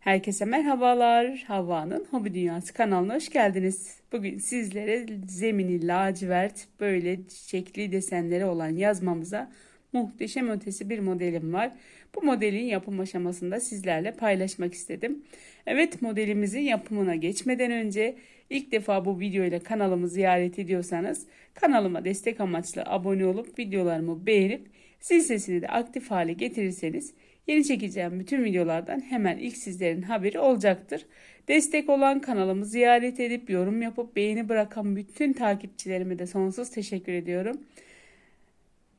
Herkese merhabalar. Havva'nın Hobi Dünyası kanalına hoş geldiniz. Bugün sizlere zemini lacivert böyle çiçekli desenleri olan yazmamıza muhteşem ötesi bir modelim var. Bu modelin yapım aşamasında sizlerle paylaşmak istedim. Evet modelimizin yapımına geçmeden önce ilk defa bu video ile kanalımı ziyaret ediyorsanız kanalıma destek amaçlı abone olup videolarımı beğenip zil sesini de aktif hale getirirseniz Yeni çekeceğim bütün videolardan hemen ilk sizlerin haberi olacaktır. Destek olan kanalımı ziyaret edip yorum yapıp beğeni bırakan bütün takipçilerime de sonsuz teşekkür ediyorum.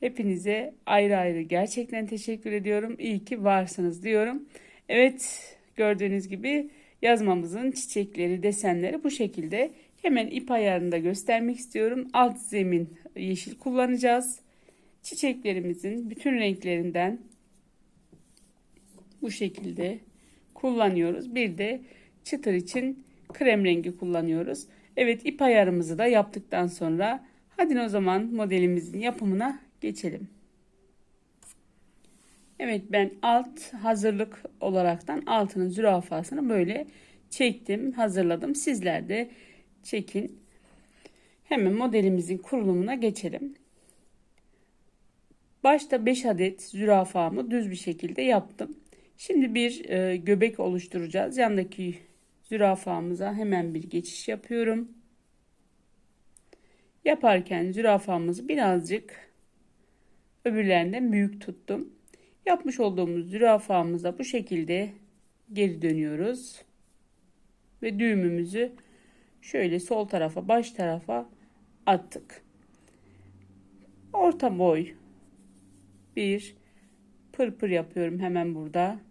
Hepinize ayrı ayrı gerçekten teşekkür ediyorum. İyi ki varsınız diyorum. Evet gördüğünüz gibi yazmamızın çiçekleri, desenleri bu şekilde. Hemen ip ayarını da göstermek istiyorum. Alt zemin yeşil kullanacağız. Çiçeklerimizin bütün renklerinden bu şekilde kullanıyoruz. Bir de çıtır için krem rengi kullanıyoruz. Evet ip ayarımızı da yaptıktan sonra hadi o zaman modelimizin yapımına geçelim. Evet ben alt hazırlık olaraktan altının zürafasını böyle çektim hazırladım. Sizler de çekin. Hemen modelimizin kurulumuna geçelim. Başta 5 adet zürafamı düz bir şekilde yaptım. Şimdi bir e, göbek oluşturacağız. Yandaki zürafamıza hemen bir geçiş yapıyorum. Yaparken zürafamızı birazcık öbürlerinden büyük tuttum. Yapmış olduğumuz zürafamıza bu şekilde geri dönüyoruz. Ve düğümümüzü şöyle sol tarafa baş tarafa attık. Orta boy bir pırpır yapıyorum hemen burada.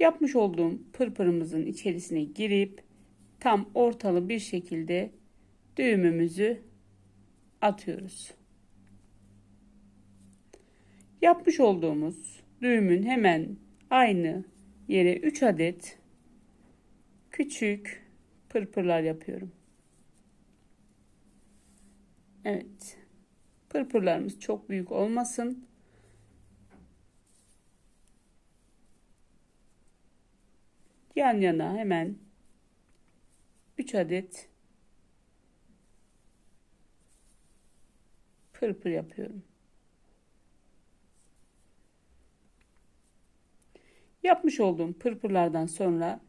Yapmış olduğum pırpırımızın içerisine girip tam ortalı bir şekilde düğümümüzü atıyoruz. Yapmış olduğumuz düğümün hemen aynı yere 3 adet küçük pırpırlar yapıyorum. Evet. Pırpırlarımız çok büyük olmasın. Yan yana hemen 3 adet pırpır yapıyorum. Yapmış olduğum pırpırlardan sonra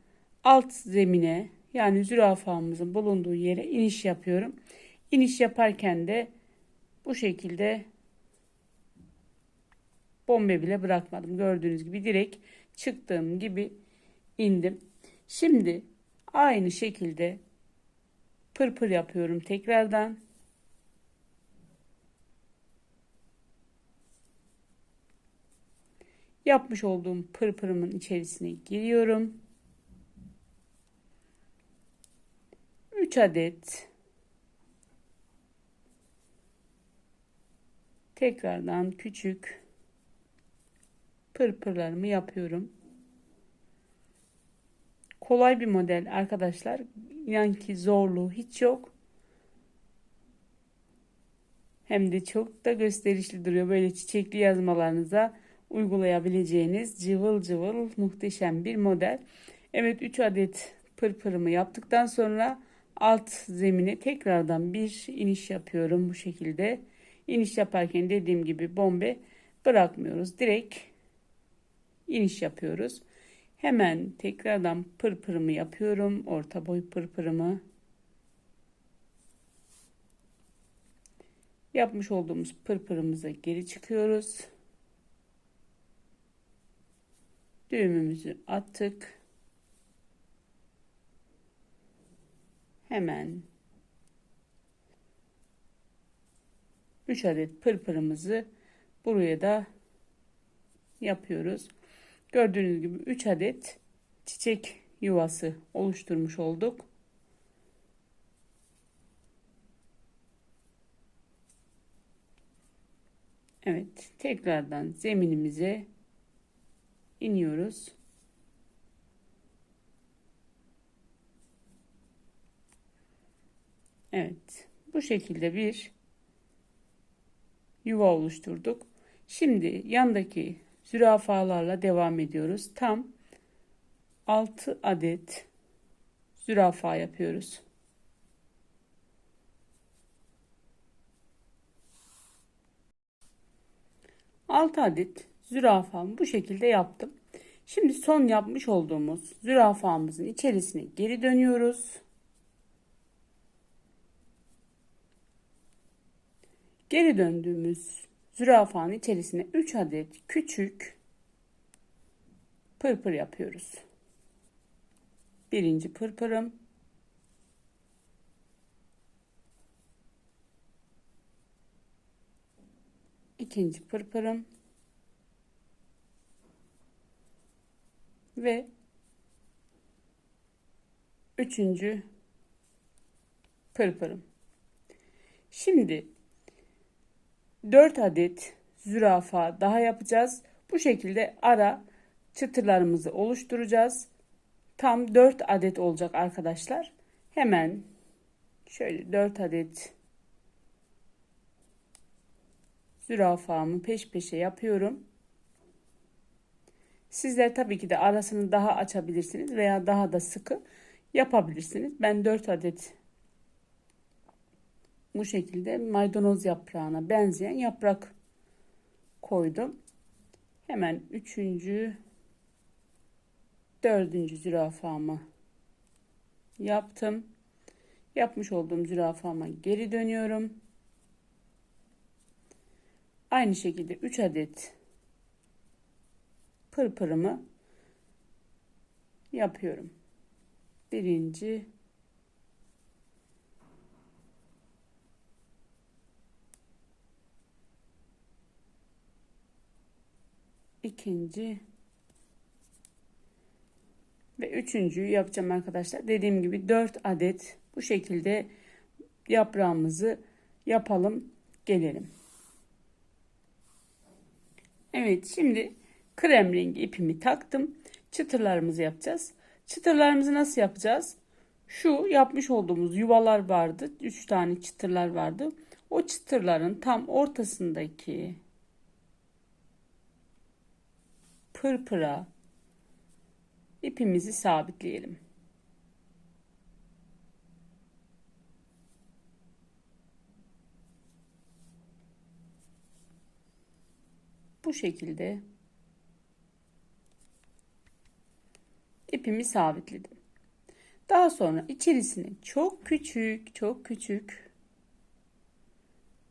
alt zemine yani zürafamızın bulunduğu yere iniş yapıyorum. İniş yaparken de bu şekilde bombe bile bırakmadım. Gördüğünüz gibi direkt çıktığım gibi indim. Şimdi aynı şekilde pırpır yapıyorum tekrardan. Yapmış olduğum pırpırımın içerisine giriyorum. 3 adet tekrardan küçük pırpırlarımı yapıyorum kolay bir model arkadaşlar. İnan ki zorluğu hiç yok. Hem de çok da gösterişli duruyor. Böyle çiçekli yazmalarınıza uygulayabileceğiniz cıvıl cıvıl muhteşem bir model. Evet 3 adet pırpırımı yaptıktan sonra alt zemine tekrardan bir iniş yapıyorum bu şekilde. İniş yaparken dediğim gibi bombe bırakmıyoruz. Direkt iniş yapıyoruz. Hemen tekrardan pırpırımı yapıyorum. Orta boy pırpırımı. Yapmış olduğumuz pırpırımıza geri çıkıyoruz. Düğümümüzü attık. Hemen 3 adet pırpırımızı buraya da yapıyoruz. Gördüğünüz gibi 3 adet çiçek yuvası oluşturmuş olduk. Evet, tekrardan zeminimize iniyoruz. Evet, bu şekilde bir yuva oluşturduk. Şimdi yandaki zürafalarla devam ediyoruz. Tam 6 adet zürafa yapıyoruz. Altı adet zürafamı bu şekilde yaptım. Şimdi son yapmış olduğumuz zürafamızın içerisine geri dönüyoruz. Geri döndüğümüz zürafanın içerisine 3 adet küçük pırpır yapıyoruz. Birinci pırpırım. ikinci pırpırım. Ve üçüncü pırpırım. Şimdi 4 adet zürafa daha yapacağız. Bu şekilde ara çıtırlarımızı oluşturacağız. Tam 4 adet olacak arkadaşlar. Hemen şöyle 4 adet zürafamı peş peşe yapıyorum. Sizler tabii ki de arasını daha açabilirsiniz veya daha da sıkı yapabilirsiniz. Ben 4 adet bu şekilde maydanoz yaprağına benzeyen yaprak koydum. Hemen üçüncü, dördüncü zürafamı yaptım. Yapmış olduğum zürafama geri dönüyorum. Aynı şekilde 3 adet pırpırımı yapıyorum. Birinci, ikinci ve üçüncüyü yapacağım arkadaşlar. Dediğim gibi 4 adet bu şekilde yaprağımızı yapalım gelelim. Evet şimdi krem rengi ipimi taktım. Çıtırlarımızı yapacağız. Çıtırlarımızı nasıl yapacağız? Şu yapmış olduğumuz yuvalar vardı. 3 tane çıtırlar vardı. O çıtırların tam ortasındaki pırpıra ipimizi sabitleyelim. Bu şekilde ipimi sabitledim. Daha sonra içerisine çok küçük, çok küçük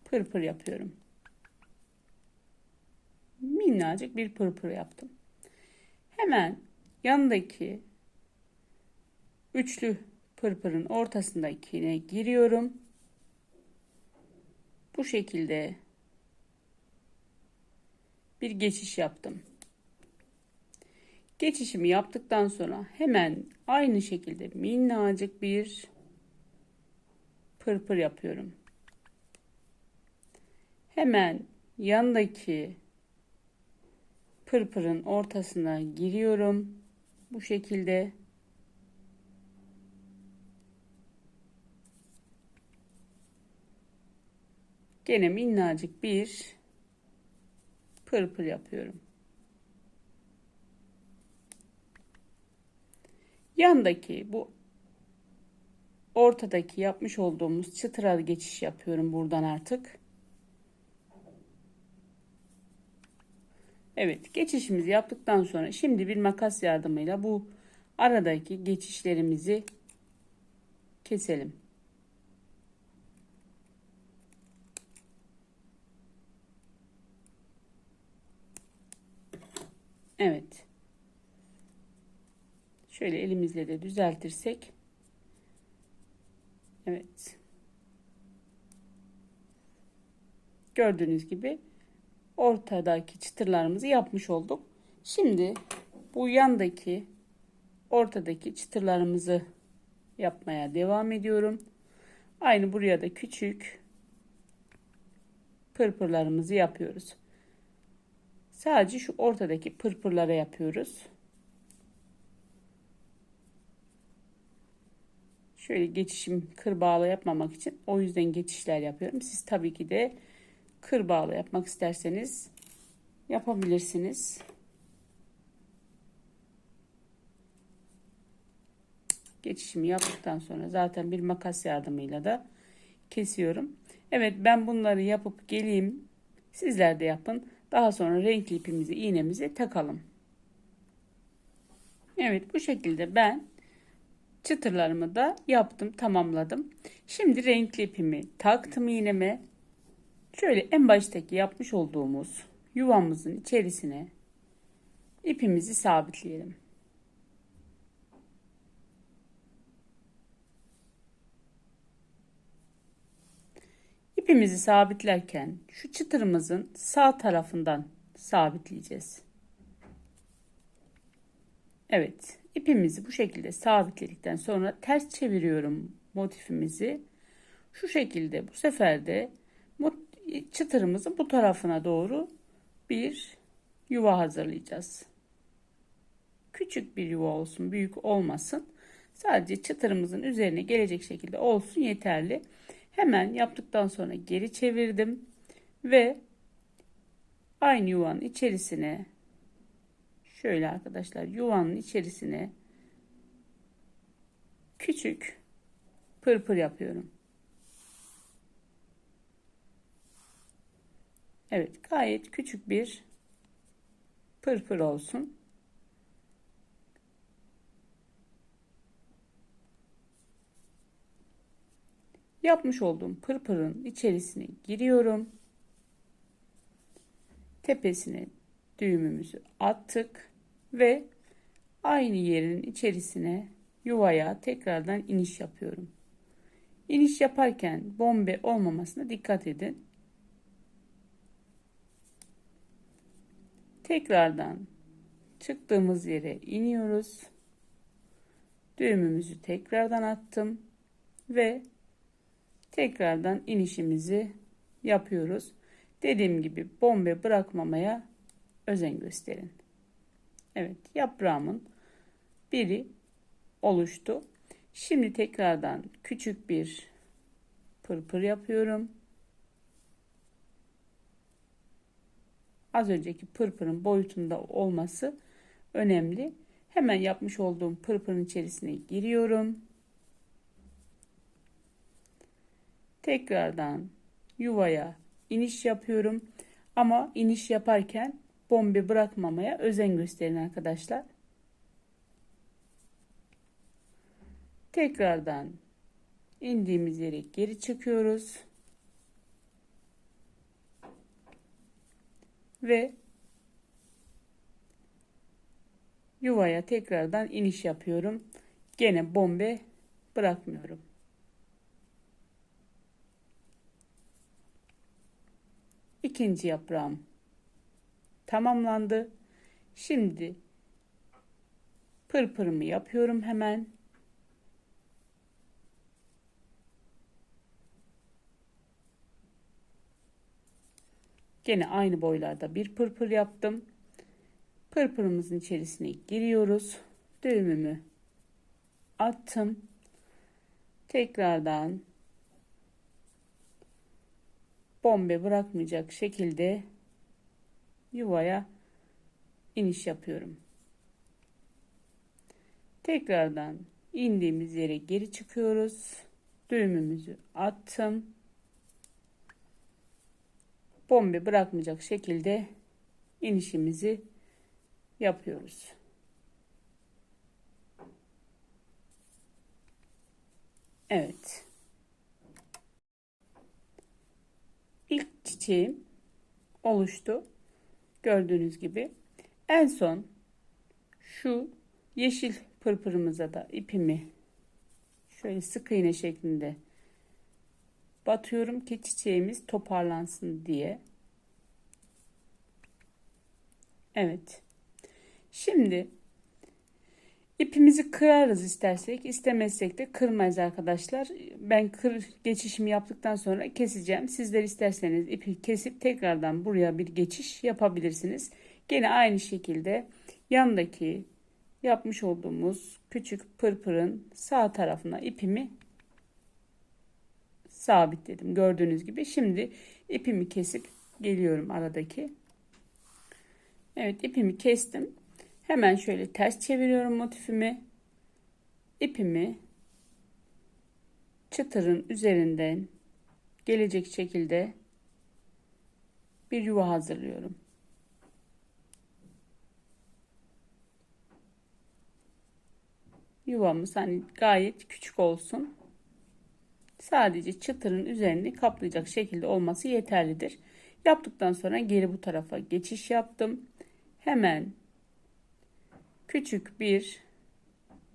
pırpır yapıyorum. Minnacık bir pırpır yaptım. Hemen yanındaki üçlü pırpırın ortasındakine giriyorum. Bu şekilde bir geçiş yaptım. Geçişimi yaptıktan sonra hemen aynı şekilde minnacık bir pırpır yapıyorum. Hemen yandaki pırpırın ortasına giriyorum. Bu şekilde gene minnacık bir pırpır yapıyorum. Yandaki bu ortadaki yapmış olduğumuz çıtıra geçiş yapıyorum buradan artık. Evet geçişimizi yaptıktan sonra şimdi bir makas yardımıyla bu aradaki geçişlerimizi keselim. Evet. Şöyle elimizle de düzeltirsek. Evet. Gördüğünüz gibi ortadaki çıtırlarımızı yapmış olduk. Şimdi bu yandaki ortadaki çıtırlarımızı yapmaya devam ediyorum. Aynı buraya da küçük pırpırlarımızı yapıyoruz. Sadece şu ortadaki pırpırlara yapıyoruz. Şöyle geçişim kır bağlı yapmamak için o yüzden geçişler yapıyorum. Siz tabii ki de kır bağlı yapmak isterseniz yapabilirsiniz. Geçişimi yaptıktan sonra zaten bir makas yardımıyla da kesiyorum. Evet ben bunları yapıp geleyim. Sizler de yapın. Daha sonra renkli ipimizi iğnemizi takalım. Evet bu şekilde ben çıtırlarımı da yaptım tamamladım. Şimdi renkli ipimi taktım iğneme Şöyle en baştaki yapmış olduğumuz yuvamızın içerisine ipimizi sabitleyelim. İpimizi sabitlerken şu çıtırımızın sağ tarafından sabitleyeceğiz. Evet, ipimizi bu şekilde sabitledikten sonra ters çeviriyorum motifimizi. Şu şekilde bu sefer de çıtırımızın bu tarafına doğru bir yuva hazırlayacağız. Küçük bir yuva olsun, büyük olmasın. Sadece çıtırımızın üzerine gelecek şekilde olsun yeterli. Hemen yaptıktan sonra geri çevirdim ve aynı yuvanın içerisine şöyle arkadaşlar yuvanın içerisine küçük pırpır yapıyorum. Evet gayet küçük bir pırpır olsun. Yapmış olduğum pırpırın içerisine giriyorum. Tepesine düğümümüzü attık ve aynı yerin içerisine yuvaya tekrardan iniş yapıyorum. İniş yaparken bombe olmamasına dikkat edin. Tekrardan çıktığımız yere iniyoruz. Düğümümüzü tekrardan attım ve tekrardan inişimizi yapıyoruz. Dediğim gibi bombe bırakmamaya özen gösterin. Evet yaprağımın biri oluştu. Şimdi tekrardan küçük bir pırpır yapıyorum. Az önceki pırpırın boyutunda olması önemli. Hemen yapmış olduğum pırpırın içerisine giriyorum. Tekrardan yuvaya iniş yapıyorum. Ama iniş yaparken bombe bırakmamaya özen gösterin arkadaşlar. Tekrardan indiğimiz yere geri çıkıyoruz. Ve yuvaya tekrardan iniş yapıyorum. Gene bombe bırakmıyorum. ikinci yaprağım tamamlandı. Şimdi pırpırımı yapıyorum hemen. Gene aynı boylarda bir pırpır yaptım. Pırpırımızın içerisine giriyoruz. Düğümümü attım. Tekrardan bombe bırakmayacak şekilde yuvaya iniş yapıyorum. Tekrardan indiğimiz yere geri çıkıyoruz. Düğümümüzü attım. Bombe bırakmayacak şekilde inişimizi yapıyoruz. Evet. ilk çiçeğim oluştu. Gördüğünüz gibi. En son şu yeşil pırpırımıza da ipimi şöyle sık iğne şeklinde batıyorum ki çiçeğimiz toparlansın diye. Evet. Şimdi İpimizi kırarız istersek, istemezsek de kırmayız arkadaşlar. Ben kır geçişimi yaptıktan sonra keseceğim. Sizler isterseniz ipi kesip tekrardan buraya bir geçiş yapabilirsiniz. Gene aynı şekilde yandaki yapmış olduğumuz küçük pırpırın sağ tarafına ipimi sabitledim. Gördüğünüz gibi şimdi ipimi kesip geliyorum aradaki. Evet ipimi kestim. Hemen şöyle ters çeviriyorum motifimi. ipimi çıtırın üzerinden gelecek şekilde bir yuva hazırlıyorum. Yuvamız hani gayet küçük olsun. Sadece çıtırın üzerini kaplayacak şekilde olması yeterlidir. Yaptıktan sonra geri bu tarafa geçiş yaptım. Hemen küçük bir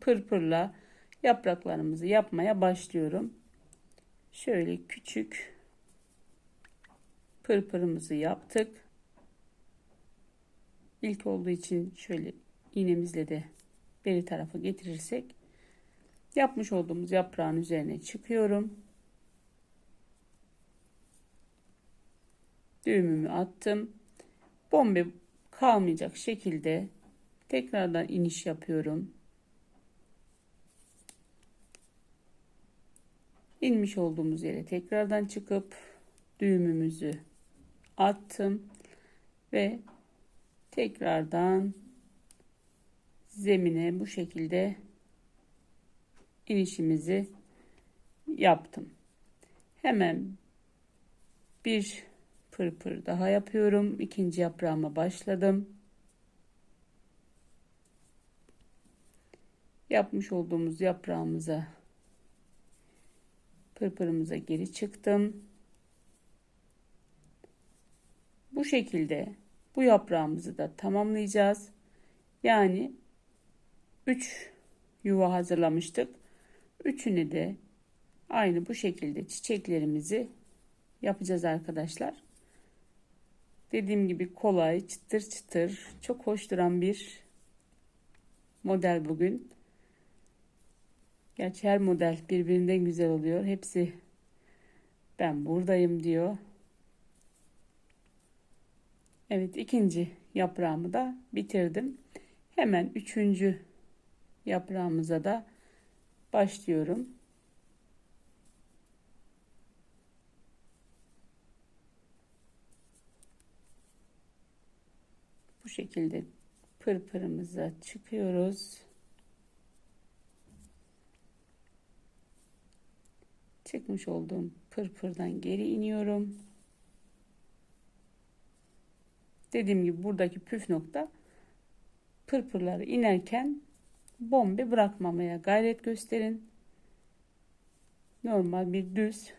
pırpırla yapraklarımızı yapmaya başlıyorum. Şöyle küçük pırpırımızı yaptık. İlk olduğu için şöyle iğnemizle de beri tarafa getirirsek yapmış olduğumuz yaprağın üzerine çıkıyorum. Düğümümü attım. Bombe kalmayacak şekilde tekrardan iniş yapıyorum. İnmiş olduğumuz yere tekrardan çıkıp düğümümüzü attım ve tekrardan zemine bu şekilde inişimizi yaptım. Hemen bir pırpır daha yapıyorum. İkinci yaprağıma başladım. Yapmış olduğumuz yaprağımıza pırpırımıza geri çıktım. Bu şekilde bu yaprağımızı da tamamlayacağız. Yani 3 yuva hazırlamıştık. Üçünü de aynı bu şekilde çiçeklerimizi yapacağız arkadaşlar. Dediğim gibi kolay, çıtır çıtır, çok hoş duran bir model bugün. Gerçi her model birbirinden güzel oluyor. Hepsi ben buradayım diyor. Evet ikinci yaprağımı da bitirdim. Hemen üçüncü yaprağımıza da başlıyorum. Bu şekilde pırpırımıza çıkıyoruz. Çıkmış olduğum pırpırdan geri iniyorum. Dediğim gibi buradaki püf nokta pırpırları inerken bombe bırakmamaya gayret gösterin. Normal bir düz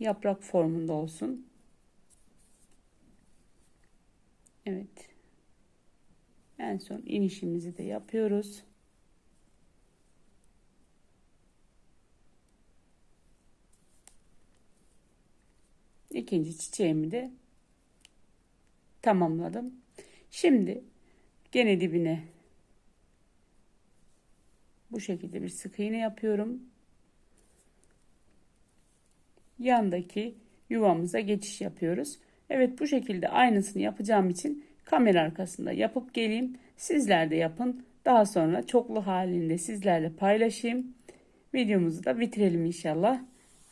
yaprak formunda olsun. Evet. En son inişimizi de yapıyoruz. İkinci çiçeğimi de tamamladım. Şimdi gene dibine bu şekilde bir sık iğne yapıyorum. Yandaki yuvamıza geçiş yapıyoruz. Evet bu şekilde aynısını yapacağım için kamera arkasında yapıp geleyim. Sizler de yapın. Daha sonra çoklu halinde sizlerle paylaşayım. Videomuzu da bitirelim inşallah.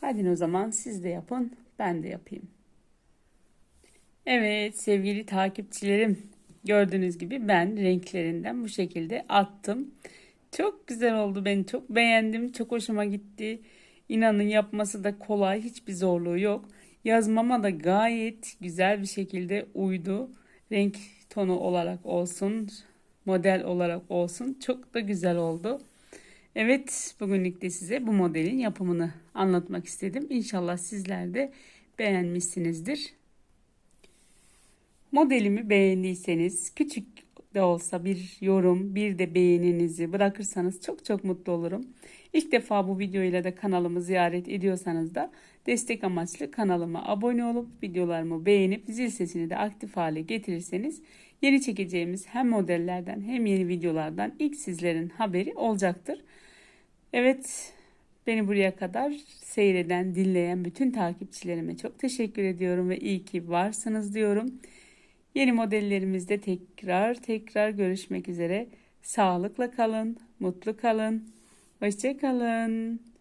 Hadi o zaman siz de yapın. Ben de yapayım. Evet sevgili takipçilerim. Gördüğünüz gibi ben renklerinden bu şekilde attım. Çok güzel oldu. Ben çok beğendim. Çok hoşuma gitti. İnanın yapması da kolay. Hiçbir zorluğu yok. Yazmama da gayet güzel bir şekilde uydu. Renk tonu olarak olsun, model olarak olsun. Çok da güzel oldu. Evet, bugünlük de size bu modelin yapımını anlatmak istedim. İnşallah sizler de beğenmişsinizdir. Modelimi beğendiyseniz küçük de olsa bir yorum, bir de beğeninizi bırakırsanız çok çok mutlu olurum. İlk defa bu videoyla da kanalımı ziyaret ediyorsanız da destek amaçlı kanalıma abone olup videolarımı beğenip zil sesini de aktif hale getirirseniz yeni çekeceğimiz hem modellerden hem yeni videolardan ilk sizlerin haberi olacaktır. Evet beni buraya kadar seyreden, dinleyen bütün takipçilerime çok teşekkür ediyorum ve iyi ki varsınız diyorum. Yeni modellerimizde tekrar tekrar görüşmek üzere. Sağlıkla kalın, mutlu kalın. Hoşçakalın.